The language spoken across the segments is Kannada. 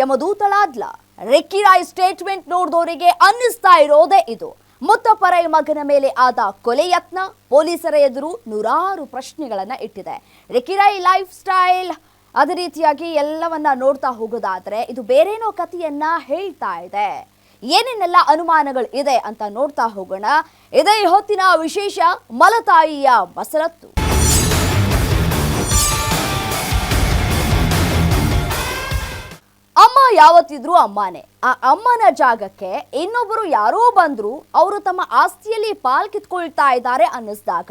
ಯಮದೂತಳಾದ್ಲ ರೆಕ್ಕಿರಾಯ್ ಸ್ಟೇಟ್ಮೆಂಟ್ ನೋಡಿದವರಿಗೆ ಅನ್ನಿಸ್ತಾ ಇರೋದೇ ಇದು. ಮುತ್ತಪರೈ ಮಗನ ಮೇಲೆ ಆದ ಕೊಲೆ ಯತ್ನ ಪೊಲೀಸರ ಎದುರು ನೂರಾರು ಪ್ರಶ್ನೆಗಳನ್ನ ಇಟ್ಟಿದೆ. ರೆಕಿರಾಯ್ ಲೈಫ್ ಸ್ಟೈಲ್ ಅದೇ ರೀತಿಯಾಗಿ ಎಲ್ಲವನ್ನ ನೋಡ್ತಾ ಹೋಗೋದಾದ್ರೆ ಇದು ಬೇರೇನೋ ಕಥೆಯನ್ನ ಹೇಳ್ತಾ ಇದೆ. ಏನೇನೆಲ್ಲ ಅನುಮಾನಗಳು ಇದೆ ಅಂತ ನೋಡ್ತಾ ಹೋಗೋಣ. ಇದೇ ಹೊತ್ತಿನ ವಿಶೇಷ ಮಲತಾಯಿಯ ಮಸರತ್ತು ಯಾವತ್ತಿದ್ರೂ ಅಮ್ಮನೇ. ಆ ಅಮ್ಮನ ಜಾಗಕ್ಕೆ ಇನ್ನೊಬ್ಬರು ಯಾರೋ ಬಂದ್ರು ಅವರು ತಮ್ಮ ಆಸ್ತಿಯಲ್ಲಿ ಪಾಲ್ ಕಿತ್ಕೊಳ್ತಾ ಇದ್ದಾರೆ ಅನ್ನಿಸ್ದಾಗ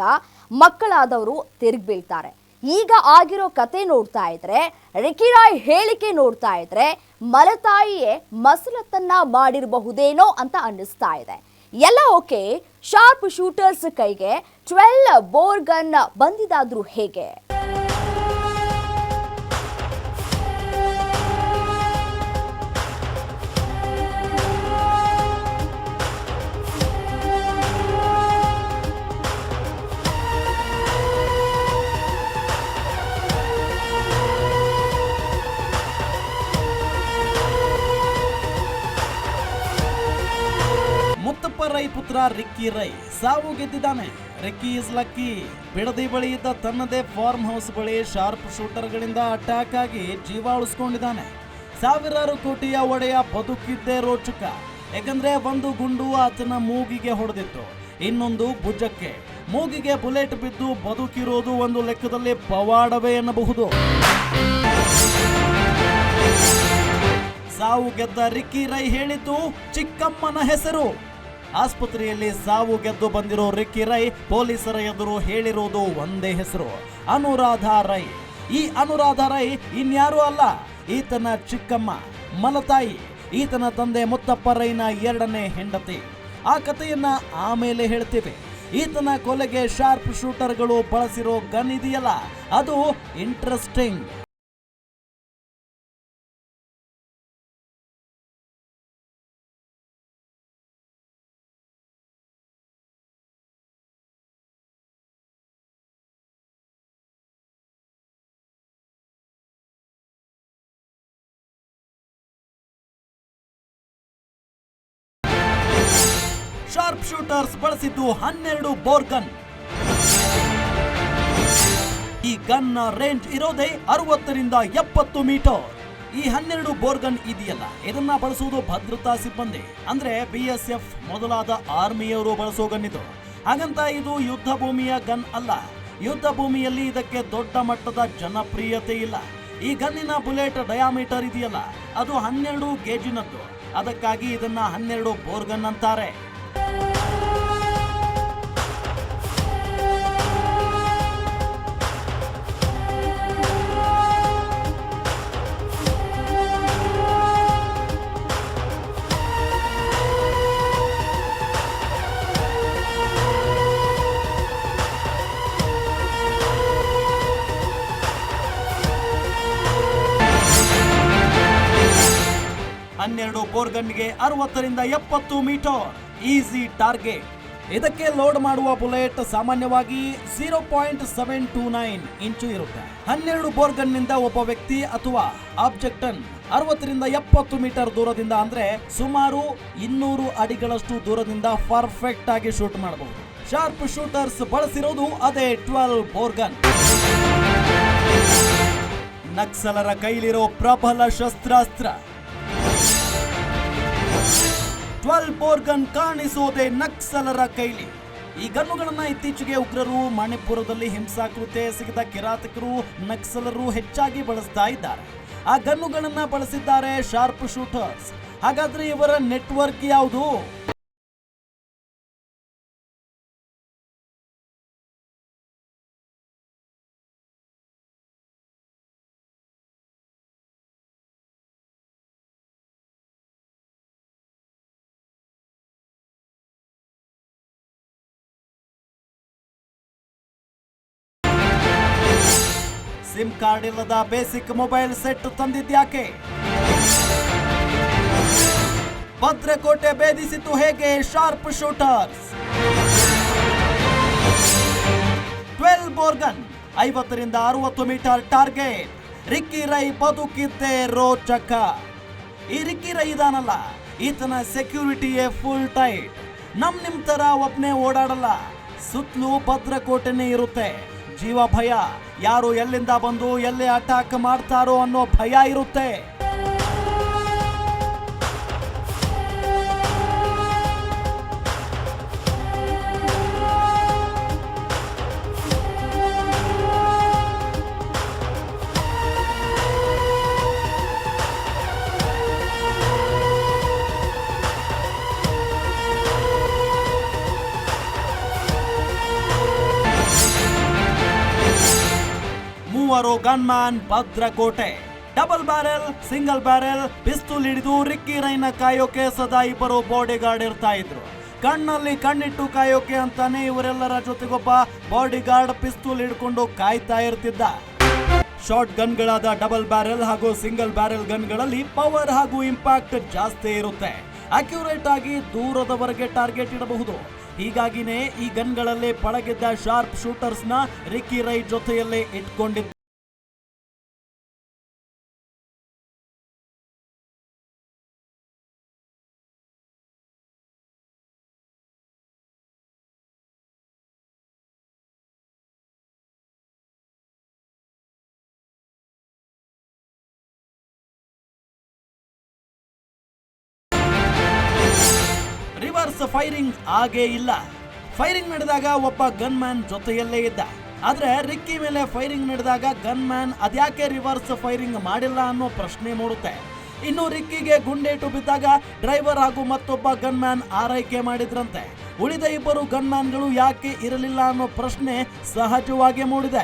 ಮಕ್ಕಳಾದವರು ತಿರುಗಿ ಬೀಳ್ತಾರೆ. ಈಗ ಆಗಿರೋ ಕತೆ ನೋಡ್ತಾ ಇದ್ರೆ ರಿಕಿರಾಯ್ ಹೇಳಿಕೆ ನೋಡ್ತಾ ಇದ್ರೆ ಮಲತಾಯಿಯೇ ಮಸಲತ್ತನ್ನ ಮಾಡಿರಬಹುದೇನೋ ಅಂತ ಅನ್ನಿಸ್ತಾ ಇದೆ. ಎಲ್ಲ ಓಕೆ, ಶಾರ್ಪ್ ಶೂಟರ್ಸ್ ಕೈಗೆ ಟ್ವೆಲ್ ಬೋರ್ಗನ್ ಬಂದಿದಾದ್ರೂ ಹೇಗೆ? ಪುತ್ರ ರಿಕ್ಕಿ ರೈ. ಸಾವು ಗೆದ್ದಿದ್ದಾನೆ. Ricky is lucky. ಬಿಡದಿ ಬಳಿ ಇದ್ದ ತನ್ನದೇ ಫಾರ್ಮ್ ಹೌಸ್ ಬಳಿ ಶಾರ್ಪ್ ಶೂಟರ್ಗಳಿಂದ ಅಟ್ಯಾಕ್ ಆಗಿ ಜೀವ ಉಳಿಸ್ಕೊಂಡಿದ್ದಾನೆ. ಸಾವಿರಾರು ಕೋಟಿಯ ಒಡೆಯ ಬದುಕಿದ್ದೇ ರೋಚಕ. ಯಾಕಂದ್ರೆ ಒಂದು ಗುಂಡು ಆತನ ಮೂಗಿಗೆ ಹೊಡೆದಿತ್ತು. ಇನ್ನೊಂದು ಭುಜಕ್ಕೆ. ಮೂಗಿಗೆ ಬುಲೆಟ್ ಬಿದ್ದು ಬದುಕಿರೋದು ಒಂದು ಲೆಕ್ಕದಲ್ಲಿ ಪವಾಡವೇ ಎನ್ನಬಹುದು. ಸಾವು ಗೆದ್ದ ರಿಕ್ಕಿ ರೈ ಹೇಳಿದ್ದು ಚಿಕ್ಕಮ್ಮನ ಹೆಸರು. ಆಸ್ಪತ್ರೆಯಲ್ಲಿ ಸಾವು ಗೆದ್ದು ಬಂದಿರೋ ರಿಕ್ಕಿ ರೈ ಪೊಲೀಸರ ಎದುರು ಹೇಳಿರೋದು ಒಂದೇ ಹೆಸರು, ಅನುರಾಧ ರೈ. ಈ ಅನುರಾಧ ರೈ ಇನ್ಯಾರೂ ಅಲ್ಲ, ಈತನ ಚಿಕ್ಕಮ್ಮ, ಮಲತಾಯಿ. ಈತನ ತಂದೆ ಮುತ್ತಪ್ಪ ರೈನ ಎರಡನೇ ಹೆಂಡತಿ. ಆ ಕಥೆಯನ್ನ ಆಮೇಲೆ ಹೇಳ್ತೇವೆ. ಈತನ ಕೊಲೆಗೆ ಶಾರ್ಪ್ ಶೂಟರ್ಗಳು ಬಳಸಿರೋ ಗನ್ ಇದೆಯಲ್ಲ, ಅದು ಇಂಟ್ರೆಸ್ಟಿಂಗ್. ಶೂಟರ್ಸ್ ಬಳಸಿದ್ದು ಹನ್ನೆರಡು ಬೋರ್ ಗನ್. ಈ ಗನ್ನ ರೇಂಜ್ ಇರೋದೇ ಅರವತ್ತರಿಂದ ಎಪ್ಪತ್ತು ಮೀಟರ್. ಈ ಹನ್ನೆರಡು ಬೋರ್ಗನ್ ಇದೆಯಲ್ಲ, ಇದನ್ನ ಬಳಸುವುದು ಭದ್ರತಾ ಸಿಬ್ಬಂದಿ. ಅಂದ್ರೆ ಬಿ ಎಸ್ ಎಫ್ ಮೊದಲಾದ ಆರ್ಮಿಯವರು ಬಳಸೋ ಗನ್ ಇದು ಹಾಗಂತ ಇದು ಯುದ್ಧ ಭೂಮಿಯ ಗನ್ ಅಲ್ಲ. ಯುದ್ಧ ಭೂಮಿಯಲ್ಲಿ ಇದಕ್ಕೆ ದೊಡ್ಡ ಮಟ್ಟದ ಜನಪ್ರಿಯತೆ ಇಲ್ಲ. ಈ ಗನ್ನಿನ ಬುಲೆಟ್ ಡಯಾಮೀಟರ್ ಇದೆಯಲ್ಲ, ಅದು ಹನ್ನೆರಡು ಗೇಜಿನದ್ದು. ಅದಕ್ಕಾಗಿ ಇದನ್ನ ಹನ್ನೆರಡು ಬೋರ್ಗನ್ ಅಂತಾರೆ. ಬೋರ್ಗನ್ಗೆ ಅರವತ್ತರಿಂದ ಎಪ್ಪತ್ತು ಮೀಟರ್, ಈಸಿ ಟಾರ್ಗೆಟ್. ಇದಕ್ಕೆ ಲೋಡ್ ಮಾಡುವ ಬುಲೆಟ್ ಸಾಮಾನ್ಯವಾಗಿ zero point seven two nine inch ಇರುತ್ತೆ. ಹನ್ನೆರಡು ಬೋರ್ಗನ್ನಿಂದ ಒಬ್ಬ ವ್ಯಕ್ತಿ ಅಥವಾ ಆಬ್ಜೆಕ್ಟ್ ಅನ್ ಅರವತ್ತರಿಂದ ಎಪ್ಪತ್ತು ಮೀಟರ್ ದೂರದಿಂದ ಅಂದ್ರೆ ಸುಮಾರು ಇನ್ನೂರು ಅಡಿಗಳಷ್ಟು ದೂರದಿಂದ ಪರ್ಫೆಕ್ಟ್ ಆಗಿ ಶೂಟ್ ಮಾಡಬಹುದು. ಶಾರ್ಪ್ ಶೂಟರ್ಸ್ ಬಳಸಿರೋದು ಅದೇ ಟ್ವೆಲ್ ಬೋರ್ಗನ್. ನಕ್ಸಲರ ಕೈಲಿರೋ ಪ್ರಬಲ ಶಸ್ತ್ರಾಸ್ತ್ರ. ಟ್ವೆಲ್ ಬೋರ್ಗನ್ ಕಾಣಿಸೋದೆ ನಕ್ಸಲರ ಕೈಲಿ. ಈ ಗನ್ನುಗಳನ್ನ ಇತ್ತೀಚೆಗೆ ಉಗ್ರರು ಮಣಿಪುರದಲ್ಲಿ ಹಿಂಸಾಕೃತ್ಯ ಸಿಗದ ಕಿರಾತಕರು ನಕ್ಸಲರು ಹೆಚ್ಚಾಗಿ ಬಳಸ್ತಾ ಇದ್ದಾರೆ. ಆ ಗನ್ನುಗಳನ್ನ ಬಳಸಿದ್ದಾರೆ ಶಾರ್ಪ್ ಶೂಟರ್ಸ್. ಹಾಗಾದ್ರೆ ಇವರ ನೆಟ್ವರ್ಕ್ ಯಾವುದು? ಸಿಮ್ ಕಾರ್ಡ್ ಇಲ್ಲದ ಬೇಸಿಕ್ ಮೊಬೈಲ್ ಸೆಟ್ ತಂದಿದ್ಯಾಕೆ ಭದ್ರಕೋಟೆ ಭೇದಿಸಿತು ಹೇಗೆ sharp shooters? Twelve bore gun, ಐವತ್ತರಿಂದ ಅರವತ್ತು ಮೀಟರ್ ಟಾರ್ಗೆಟ್, ರಿಕ್ಕಿ ರೈ ಬದುಕಿದ್ದೆ ರೋಚಕ. ಈ ರಿಕ್ಕಿ ರೈ ಇದಾನಲ್ಲ, ಈತನ ಸೆಕ್ಯೂರಿಟಿಯೇ ಫುಲ್ ಟೈಟ್. ನಮ್ ನಿಮ್ ತರ ಒಬ್ನೇ ಓಡಾಡಲ್ಲ, ಸುತ್ತಲೂ ಭದ್ರಕೋಟೆನೇ ಇರುತ್ತೆ. ಜೀವ ಭಯ. ಯಾರು ಎಲ್ಲಿಂದ ಬಂದು ಎಲ್ಲಿ ಅಟ್ಯಾಕ್ ಮಾಡ್ತಾರೋ ಅನ್ನೋ ಭಯ ಇರುತ್ತೆ. ಮೂವರು ಗನ್ಮ್ಯಾನ್ ಭದ್ರಕೋಟೆ. Double barrel, single barrel, pistol ಹಿಡಿದು ರಿಕ್ಕಿ ರೈನ ಕಾಯೋಕೆ ಸದಾ ಇಬ್ಬರು ಬಾಡಿ ಗಾರ್ಡ್ ಇರ್ತಾ ಇದ್ರು. ಕಣ್ಣಲ್ಲಿ ಕಣ್ಣಿಟ್ಟು ಕಾಯೋಕೆ ಅಂತಾನೆ ಇವರೆಲ್ಲರ ಜೊತೆಗೊಬ್ಬ ಬಾಡಿ ಗಾರ್ಡ್ ಪಿಸ್ತೂಲ್ ಹಿಡ್ಕೊಂಡು ಕಾಯ್ತಾ ಇರ್ತಿದ್ದ. ಶಾರ್ಟ್ ಗನ್ಗಳಾದ ಡಬಲ್ ಬ್ಯಾರೆಲ್ ಹಾಗೂ ಸಿಂಗಲ್ ಬ್ಯಾರೆಲ್ ಗನ್ಗಳಲ್ಲಿ ಪವರ್ ಹಾಗೂ ಇಂಪ್ಯಾಕ್ಟ್ ಜಾಸ್ತಿ ಇರುತ್ತೆ. ಅಕ್ಯುರೇಟ್ ಆಗಿ ದೂರದವರೆಗೆ ಟಾರ್ಗೆಟ್ ಇಡಬಹುದು. ಹೀಗಾಗಿನೇ ಈ ಗನ್ಗಳಲ್ಲಿ ಪಳಗಿದ್ದ ಶಾರ್ಪ್ ಶೂಟರ್ಸ್ನ ರಿಕ್ಕಿ ರೈ ಜೊತೆಯಲ್ಲೇ ಇಟ್ಕೊಂಡಿದ್ದ. ಫೈರಿಂಗ್ ಆಗೇ ಇಲ್ಲ. ಫೈರಿಂಗ್ ನಡೆದಾಗ ಒಬ್ಬ ಗನ್ ಮ್ಯಾನ್ ಜೊತೆಯಲ್ಲೇ ಇದ್ದ. ಆದ್ರೆ ರಿಕ್ಕಿ ಮೇಲೆ ಫೈರಿಂಗ್ ನಡೆದಾಗ ಗನ್ ಮ್ಯಾನ್ ಅದ್ಯಾಕೆ ರಿವರ್ಸ್ ಫೈರಿಂಗ್ ಮಾಡಿಲ್ಲ ಅನ್ನೋ ಪ್ರಶ್ನೆ ಮೂಡುತ್ತೆ. ಇನ್ನು ರಿಕ್ಕಿಗೆ ಗುಂಡೇಟು ಬಿದ್ದಾಗ ಡ್ರೈವರ್ ಹಾಗೂ ಮತ್ತೊಬ್ಬ ಗನ್ ಮ್ಯಾನ್ ಆರೈಕೆ ಮಾಡಿದ್ರಂತೆ. ಉಳಿದ ಇಬ್ಬರು ಗನ್ ಮ್ಯಾನ್ಗಳು ಯಾಕೆ ಇರಲಿಲ್ಲ ಅನ್ನೋ ಪ್ರಶ್ನೆ ಸಹಜವಾಗಿ ಮೂಡಿದೆ.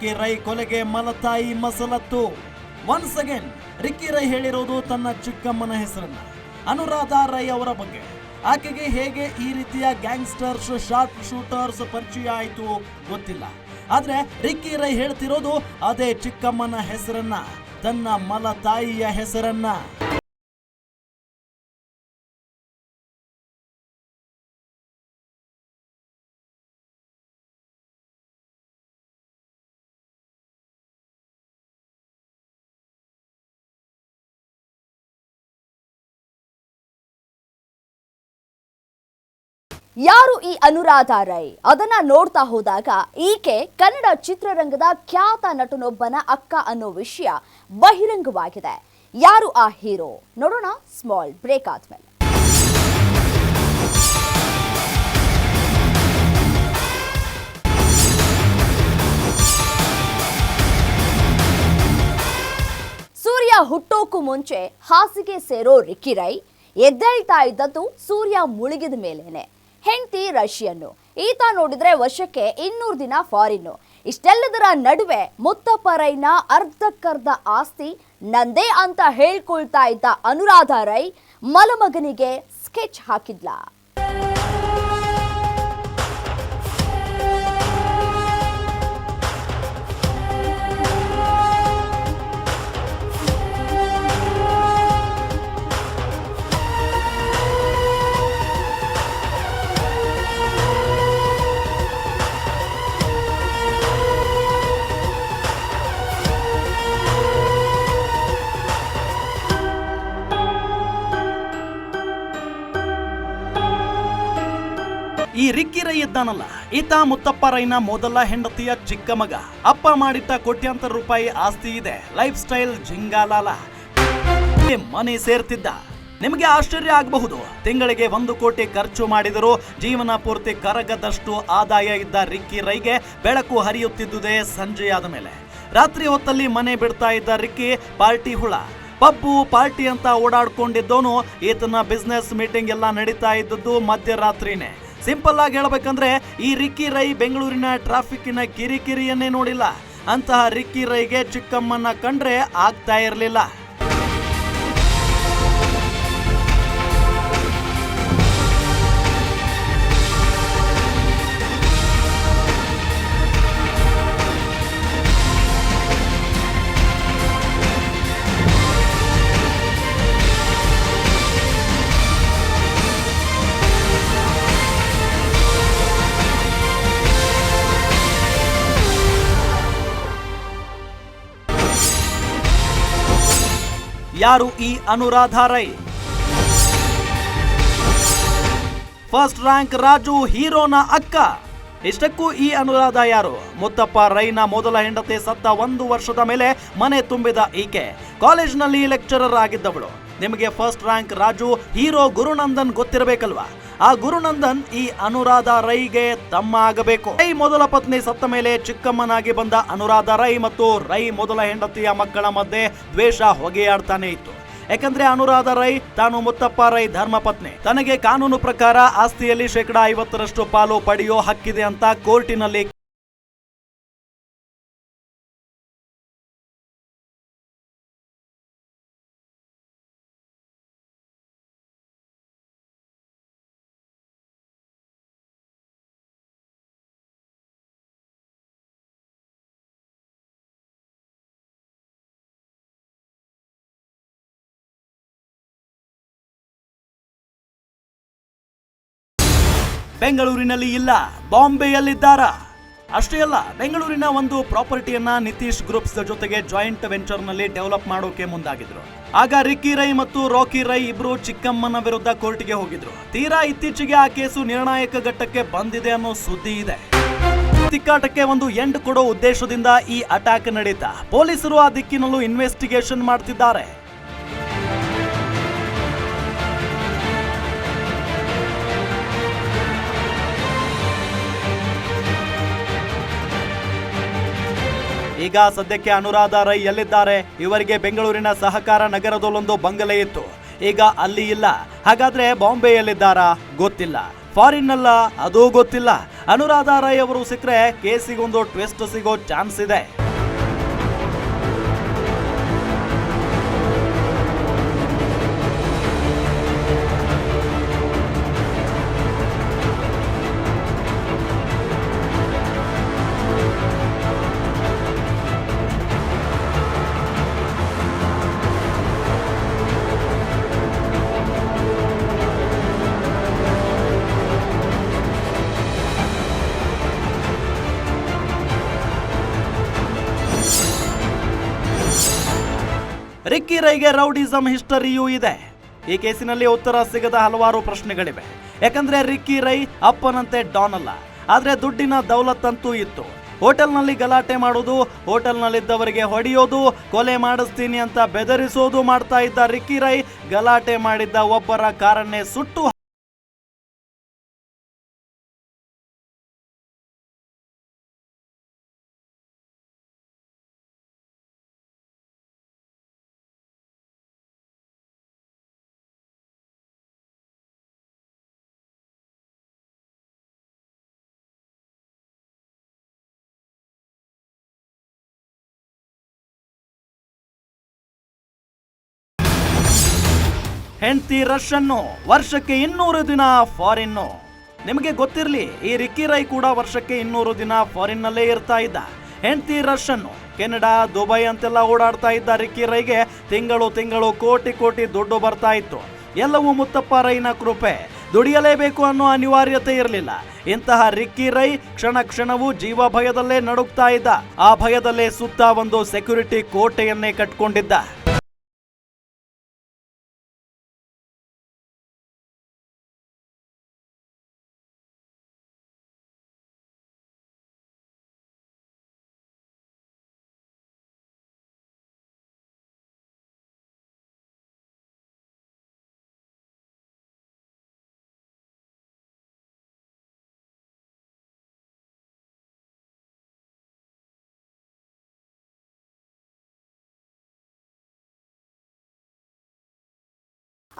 ರಿಕ್ಕಿ ರೈ ಕೊಲೆಗೆ ಮಲತಾಯಿ ಮಸಲತ್ತು. ಒನ್ಸ್ ಅಗೇನ್ ರಿಕ್ಕಿ ರೈ ಹೇಳಿರೋದು ತನ್ನ ಚಿಕ್ಕಮ್ಮನ ಹೆಸರನ್ನ. ಅನುರಾಧ ರೈ ಅವರ ಬಗ್ಗೆ. ಆಕೆಗೆ ಹೇಗೆ ಈ ರೀತಿಯ ಗ್ಯಾಂಗ್ಸ್ಟರ್ಸ್, ಶಾರ್ಪ್ ಶೂಟರ್ಸ್ ಪರಿಚಯ ಆಯಿತು ಗೊತ್ತಿಲ್ಲ. ಆದರೆ ರಿಕ್ಕಿ ರೈ ಹೇಳ್ತಿರೋದು ಅದೇ ಚಿಕ್ಕಮ್ಮನ ಹೆಸರನ್ನ, ತನ್ನ ಮಲತಾಯಿಯ ಹೆಸರನ್ನ. ಯಾರು ಈ ಅನುರಾಧ ರೈ? ಅದನ್ನ ನೋಡ್ತಾ ಹೋದಾಗ ಈಕೆ ಕನ್ನಡ ಚಿತ್ರರಂಗದ ಖ್ಯಾತ ನಟನೊಬ್ಬನ ಅಕ್ಕ ಅನ್ನೋ ವಿಷಯ ಬಹಿರಂಗವಾಗಿದೆ. ಯಾರು ಆ ಹೀರೋ? ನೋಡೋಣ ಸ್ಮಾಲ್ ಬ್ರೇಕ್ ಆದ್ಮೇಲೆ. ಸೂರ್ಯ ಹುಟ್ಟೋಕು ಮುಂಚೆ ಹಾಸಿಗೆ ಸೇರೋ ರಿಕ್ಕಿ ರೈ. ಎದ್ದೇಳ್ತಾ ಇದ್ದದ್ದು ಸೂರ್ಯ ಮುಳುಗಿದ ಮೇಲೇನೆ. ಹೆಂಡತಿ ರಷ್ಯನ್ನು. ಈತ ನೋಡಿದ್ರೆ ವರ್ಷಕ್ಕೆ ಇನ್ನೂರು ದಿನ ಫಾರಿನ್ನು. ಇಷ್ಟೆಲ್ಲದರ ನಡುವೆ ಮುತ್ತಪ್ಪ ರೈನ ಅರ್ಧಕ್ಕರ್ಧ ಆಸ್ತಿ ನಂದೇ ಅಂತ ಹೇಳ್ಕೊಳ್ತಾ ಇದ್ದ ಅನುರಾಧ ರೈ ಮಲಮಗನಿಗೆ ಸ್ಕೆಚ್ ಹಾಕಿದ್ಲಾ. ಇದ್ದಾನಲ್ಲ. ಈತ ಮುತ್ತಪ್ಪ ರೈನ ಮೊದಲ ಹೆಂಡತಿಯ ಚಿಕ್ಕ ಮಗ. ಅಪ್ಪ ಮಾಡಿಟ್ಟ ಕೋಟ್ಯಾಂತರ ರೂಪಾಯಿ ಆಸ್ತಿ ಇದೆ. ಲೈಫ್ ಸ್ಟೈಲ್ ಜಿಂಗಾಲಾಲ ಮನೆ ಸೇರ್ತಿದ್ದ. ನಿಮಗೆ ಆಶ್ಚರ್ಯ ಆಗಬಹುದು. ತಿಂಗಳಿಗೆ ಒಂದು ಕೋಟಿ ಖರ್ಚು ಮಾಡಿದರೂ ಜೀವನ ಪೂರ್ತಿ ಕರಗದಷ್ಟು ಆದಾಯ ಇದ್ದ ರಿಕ್ಕಿ ರೈಗೆ ಬೆಳಕು ಹರಿಯುತ್ತಿದ್ದುದೇ ಸಂಜೆಯಾದ ಮೇಲೆ. ರಾತ್ರಿ ಹೊತ್ತಲ್ಲಿ ಮನೆ ಬಿಡ್ತಾ ಇದ್ದ ರಿಕ್ಕಿ ಪಾರ್ಟಿ ಹುಳ. ಪಬ್ಬು ಪಾರ್ಟಿ ಅಂತ ಓಡಾಡ್ಕೊಂಡಿದ್ದೋನು ಈತನ ಬಿಸ್ನೆಸ್ ಮೀಟಿಂಗ್ ಎಲ್ಲ ನಡೀತಾ ಇದ್ದದ್ದು ಮಧ್ಯರಾತ್ರಿನೇ. ಸಿಂಪಲ್ ಆಗಿ ಹೇಳಬೇಕಂದ್ರೆ ಈ ರಿಕ್ಕಿ ರೈ ಬೆಂಗಳೂರಿನ ಟ್ರಾಫಿಕ್ಕಿನ ಕಿರಿಕಿರಿಯನ್ನೇ ನೋಡಿಲ್ಲ. ಅಂತಹ ರಿಕ್ಕಿ ರೈಗೆ ಚಿಕ್ಕಮ್ಮನ ಕಂಡ್ರೆ ಆಗ್ತಾ ಇರಲಿಲ್ಲ. ಯಾರು ಈ ಅನುರಾಧ ರೈ? ಫಸ್ಟ್ ರ್ಯಾಂಕ್ ರಾಜು, ಹೀರೋನ ಅಕ್ಕ. ಇಷ್ಟಕ್ಕೂ ಈ ಅನುರಾಧ ಯಾರು? ಮುತ್ತಪ್ಪ ರೈನ ಮೊದಲ ಹೆಂಡತಿ ಸತ್ತ ಒಂದು ವರ್ಷದ ಮೇಲೆ ಮನೆ ತುಂಬಿದ ಈಕೆ. ಕಾಲೇಜ್ನಲ್ಲಿ ಲೆಕ್ಚರರ್ ಆಗಿದ್ದವಳು. ನಿಮಗೆ first rank Raju, hero Gurunandan ಗೊತ್ತಿರಬೇಕಲ್ವಾ? ಆ ಗುರುನಂದನ್ ಈ ಅನುರಾಧ ರೈಗೆ ತಮ್ಮ ಆಗಬೇಕು ರೈ ಮೊದಲ ಪತ್ನಿ ಸತ್ತ ಮೇಲೆ ಚಿಕ್ಕಮ್ಮನಾಗಿ ಬಂದ ಅನುರಾಧ ರೈ ಮತ್ತು ರೈ ಮೊದಲ ಹೆಂಡತಿಯ ಮಕ್ಕಳ ಮಧ್ಯೆ ದ್ವೇಷ ಹೊಗೆಯಾಡ್ತಾನೆ ಇತ್ತು. ಯಾಕಂದ್ರೆ ಅನುರಾಧ ರೈ ತಾನು ಮುತ್ತಪ್ಪ ರೈ ಧರ್ಮಪತ್ನಿ ತನಗೆ ಕಾನೂನು ಪ್ರಕಾರ ಆಸ್ತಿಯಲ್ಲಿ ಶೇಕಡಾ ಐವತ್ತರಷ್ಟು ಪಾಲು ಪಡೆಯೋ ಹಕ್ಕಿದೆ ಅಂತ ಕೋರ್ಟಿನಲ್ಲಿ ಬೆಂಗಳೂರಿನಲ್ಲಿ ಇಲ್ಲ, ಬಾಂಬೆಯಲ್ಲಿದ್ದಾರ? ಅಷ್ಟೇ ಅಲ್ಲ, ಬೆಂಗಳೂರಿನ ಒಂದು ಪ್ರಾಪರ್ಟಿಯನ್ನ ನಿತೀಶ್ ಗ್ರೂಪ್ಸ್ ಜೊತೆಗೆ ಜಾಯಿಂಟ್ ವೆಂಚರ್ನಲ್ಲಿ ಡೆವಲಪ್ ಮಾಡೋಕೆ ಮುಂದಾಗಿದ್ರು. ಆಗ ರಿಕ್ಕಿ ರೈ ಮತ್ತು ರಾಕಿ ರೈ ಇಬ್ರು ಚಿಕ್ಕಮ್ಮನ ವಿರುದ್ಧ ಕೋರ್ಟ್ಗೆ ಹೋಗಿದ್ರು. ತೀರಾ ಇತ್ತೀಚೆಗೆ ಆ ಕೇಸು ನಿರ್ಣಾಯಕ ಘಟ್ಟಕ್ಕೆ ಬಂದಿದೆ ಅನ್ನೋ ಸುದ್ದಿ ಇದೆ. ತಿಕ್ಕಾಟಕ್ಕೆ ಒಂದು ಎಂಡ್ ಕೊಡೋ ಉದ್ದೇಶದಿಂದ ಈ ಅಟ್ಯಾಕ್ ನಡೀತಾ, ಪೊಲೀಸರು ಆ ದಿಕ್ಕಿನಲ್ಲೂ ಇನ್ವೆಸ್ಟಿಗೇಷನ್ ಮಾಡ್ತಿದ್ದಾರೆ. ಈಗ ಸದ್ಯಕ್ಕೆ ಅನುರಾಧ ರೈ ಎಲ್ಲಿದ್ದಾರೆ? ಇವರಿಗೆ ಬೆಂಗಳೂರಿನ ಸಹಕಾರ ನಗರದಲ್ಲೊಂದು ಬಂಗಲೆ ಇತ್ತು. ಈಗ ಅಲ್ಲಿ ಇಲ್ಲ. ಹಾಗಾದ್ರೆ ಬಾಂಬೆಯಲ್ಲಿದ್ದಾರಾ ಗೊತ್ತಿಲ್ಲ. ಫಾರಿನ್ ಅಲ್ಲ ಅದೂ ಗೊತ್ತಿಲ್ಲ. ಅನುರಾಧ ರೈ ಅವರು ಸಿಕ್ಕರೆ ಕೇಸಿಗೊಂದು ಟ್ವಿಸ್ಟ್ ಸಿಗೋ ಚಾನ್ಸ್ ಇದೆ. ರಿಕ್ಕಿ ರೈಗೆ ರೌಡಿಸಂ ಹಿಸ್ಟರಿಯೂ ಇದೆ. ಈ ಕೇಸಿನಲ್ಲಿ ಉತ್ತರ ಸಿಗದ ಹಲವಾರು ಪ್ರಶ್ನೆಗಳಿವೆ. ಯಾಕಂದ್ರೆ ರಿಕ್ಕಿ ರೈ ಅಪ್ಪನಂತೆ ಡಾನ್ ಅಲ್ಲ. ಆದ್ರೆ ದುಡ್ಡಿನ ದೌಲತ್ತಂತೂ ಇತ್ತು. ಹೋಟೆಲ್ನಲ್ಲಿ ಗಲಾಟೆ ಮಾಡೋದು ಹೋಟೆಲ್ನಲ್ಲಿದ್ದವರಿಗೆ ಹೊಡೆಯೋದು, ಕೊಲೆ ಮಾಡಿಸ್ತೀನಿ ಅಂತ ಬೆದರಿಸೋದು ಮಾಡ್ತಾ ಇದ್ದ ರಿಕ್ಕಿ ರೈ ಗಲಾಟೆ ಮಾಡಿದ್ದ ಒಬ್ಬರ ಕಾರನ್ನೇ ಸುಟ್ಟು ಹೆಂಡತಿ ರಶ್ ಅನ್ನು ವರ್ಷಕ್ಕೆ ಇನ್ನೂರು ದಿನ ಫಾರಿನ್ನು. ನಿಮಗೆ ಗೊತ್ತಿರಲಿ, ಈ ರಿಕ್ಕಿ ರೈ ಕೂಡ ವರ್ಷಕ್ಕೆ ಇನ್ನೂರು ದಿನ ಫಾರಿನ್ ನಲ್ಲೇ ಇರ್ತಾ ಇದ್ದ. ಹೆಂಡತಿ ರಶ್ ಅನ್ನು ಕೆನಡಾ, ದುಬೈ ಅಂತೆಲ್ಲ ಓಡಾಡ್ತಾ ಇದ್ದ ರಿಕ್ಕಿ ರೈಗೆ ತಿಂಗಳು ತಿಂಗಳು ಕೋಟಿ ಕೋಟಿ ದುಡ್ಡು ಬರ್ತಾ ಇತ್ತು. ಎಲ್ಲವೂ ಮುತ್ತಪ್ಪ ರೈನ ಕೃಪೆ. ದುಡಿಯಲೇಬೇಕು ಅನ್ನೋ ಅನಿವಾರ್ಯತೆ ಇರಲಿಲ್ಲ. ಇಂತಹ ರಿಕ್ಕಿ ರೈ ಕ್ಷಣ ಕ್ಷಣವೂ ಜೀವ ಭಯದಲ್ಲೇ ನಡುಗ್ತಾ ಇದ್ದ. ಆ ಭಯದಲ್ಲೇ ಸುತ್ತ ಒಂದು ಸೆಕ್ಯೂರಿಟಿ ಕೋಟೆಯನ್ನೇ ಕಟ್ಕೊಂಡಿದ್ದ.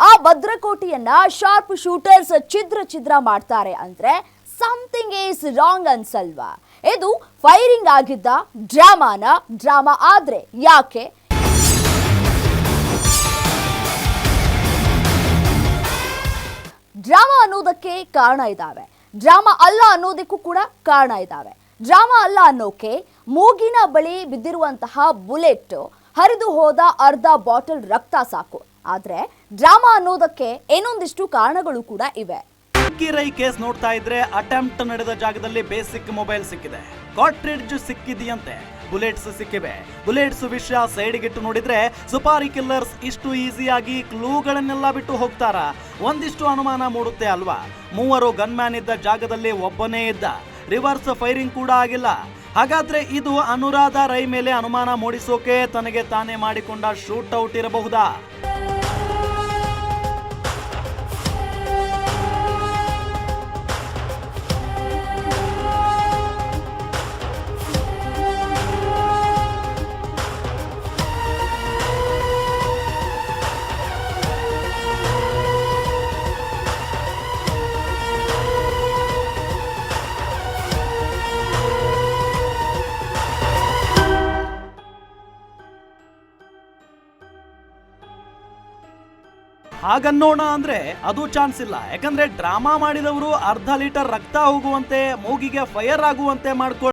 ಆ ಭದ್ರಕೋಟಿಯನ್ನ ಶಾರ್ಪ್ ಶೂಟರ್ಸ್ ಛಿದ್ರ ಛಿದ್ರ ಮಾಡ್ತಾರೆ ಅಂದ್ರೆ ಸಮಥಿಂಗ್ ಈಸ್ ರಾಂಗ್ ಅನ್ಸಲ್ವಾ? ಇದು ಫೈರಿಂಗ್ ಆಗಿದ್ದ ಡ್ರಾಮಾನ, ಡ್ರಾಮಾ ಆದ್ರೆ ಯಾಕೆ? ಡ್ರಾಮಾ ಅನ್ನೋದಕ್ಕೆ ಕಾರಣ ಇದ್ದಾವೆ ಡ್ರಾಮಾ ಅಲ್ಲ ಅನ್ನೋದಕ್ಕೂ ಕೂಡ ಕಾರಣ ಇದ್ದಾವೆ ಡ್ರಾಮಾ ಅಲ್ಲ ಅನ್ನೋಕೆ ಮೂಗಿನ ಬಳಿ ಬಿದ್ದಿರುವಂತಹ ಬುಲೆಟ್ ಹರಿದು ಹೋದ ಅರ್ಧ ಬಾಟಲ್ ರಕ್ತ ಸಾಕು. ಆದ್ರೆ ಡ್ರಾಮಾ ಅನ್ನೋದಕ್ಕೆ ಏನೊಂದಿಷ್ಟು ಕಾರಣಗಳು ಕೂಡ ಇವೆ. ರೈ ಕೇಸ್ ನೋಡ್ತಾ ಇದ್ರೆ ಅಟೆಂಪ್ಟ್ ನಡೆದ ಜಾಗದಲ್ಲಿ ಬೇಸಿಕ್ ಮೊಬೈಲ್ ಸಿಕ್ಕಿದೆ. ಕಾಟ್ರಿಡ್ಜ್ ಸಿಕ್ಕಿದೆಯಂತೆ. ಬುಲೆಟ್ಸ್ ಸಿಕ್ಕಿವೆ. ಬುಲೆಟ್ಸ್ ವಿಷಯ ಸೈಡ್ಗಿಟ್ಟು ನೋಡಿದ್ರೆ ಸುಪಾರಿ ಕಿಲ್ಲರ್ಸ್ ಇಷ್ಟು ಈಸಿಯಾಗಿ ಕ್ಲೂಗಳನ್ನೆಲ್ಲ ಬಿಟ್ಟು ಹೋಗ್ತಾರ. ಒಂದಿಷ್ಟು ಅನುಮಾನ ಮೂಡುತ್ತೆ ಅಲ್ವಾ? ಮೂವರು ಗನ್ಮ್ಯಾನ್ ಇದ್ದ ಜಾಗದಲ್ಲಿ ಒಬ್ಬನೇ ಇದ್ದ. ರಿವರ್ಸ್ ಫೈರಿಂಗ್ ಕೂಡ ಆಗಿಲ್ಲ. ಹಾಗಾದ್ರೆ ಇದು ಅನುರಾಧ ರೈ ಮೇಲೆ ಅನುಮಾನ ಮೂಡಿಸೋಕೆ ತನಗೆ ತಾನೇ ಮಾಡಿಕೊಂಡ ಶೂಟ್ ಔಟ್ ಇರಬಹುದಾ? ಹಾಗನ್ನೋಣ ಅಂದ್ರೆ ಅದು ಚಾನ್ಸ್ ಇಲ್ಲ. ಯಾಕಂದ್ರೆ ಡ್ರಾಮಾ ಮಾಡಿದವರು ಅರ್ಧ ಲೀಟರ್ ರಕ್ತ ಹೋಗುವಂತೆ, ಮೂಗಿಗೆ ಫೈರ್ ಆಗುವಂತೆ ಮಾಡ್ಕೊ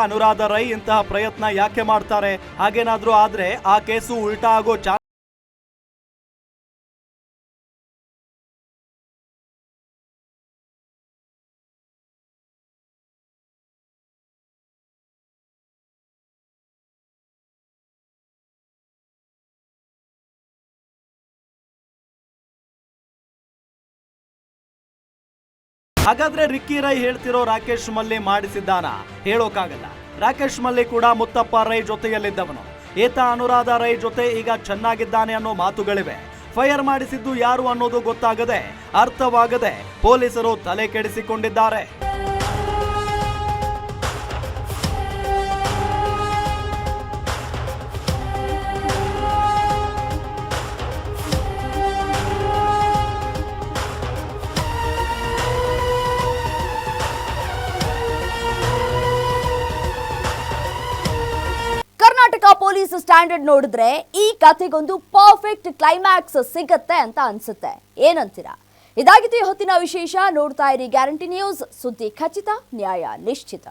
ಅನುರಾಧ ರೈ ಇಂತಹ ಪ್ರಯತ್ನ ಯಾಕೆ ಮಾಡ್ತಾರೆ? ಹಾಗೇನಾದ್ರೂ ಆದ್ರೆ ಆ ಕೇಸು ಉಲ್ಟಾ ಆಗೋ ಹಾಗಾದ್ರೆ ರಿಕ್ಕಿ ರೈ ಹೇಳ್ತಿರೋ ರಾಕೇಶ್ ಮಲ್ಲಿ ಮಾಡಿಸಿದ್ದಾನ? ಹೇಳೋಕಾಗಲ್ಲ. ರಾಕೇಶ್ ಮಲ್ಲಿ ಕೂಡ ಮುತ್ತಪ್ಪ ರೈ ಜೊತೆಯಲ್ಲಿದ್ದವನು. ಏತ ಅನುರಾಧ ರೈ ಜೊತೆ ಈಗ ಚೆನ್ನಾಗಿದ್ದಾನೆ ಅನ್ನೋ ಮಾತುಗಳಿವೆ. ಫೈರ್ ಮಾಡಿಸಿದ್ದು ಯಾರು ಅನ್ನೋದು ಗೊತ್ತಾಗದೆ, ಅರ್ಥವಾಗದೆ ಪೊಲೀಸರು ತಲೆ ಕೆಡಿಸಿಕೊಂಡಿದ್ದಾರೆ. ಸ್ಟ್ಯಾಂಡರ್ಡ್ ನೋಡಿದ್ರೆ ಈ ಕಥೆಗೊಂದು ಪರ್ಫೆಕ್ಟ್ ಕ್ಲೈಮ್ಯಾಕ್ಸ್ ಸಿಗತ್ತೆ ಅಂತ ಅನ್ಸುತ್ತೆ. ಏನಂತೀರಾ? ಇದಾಗಿತ್ತು ಈ ಹೊತ್ತಿನ ವಿಶೇಷ. ನೋಡ್ತಾ ಇರಿ ಗ್ಯಾರಂಟಿ ನ್ಯೂಸ್. ಸುದ್ದಿ ಖಚಿತ, ನ್ಯಾಯ ನಿಶ್ಚಿತ.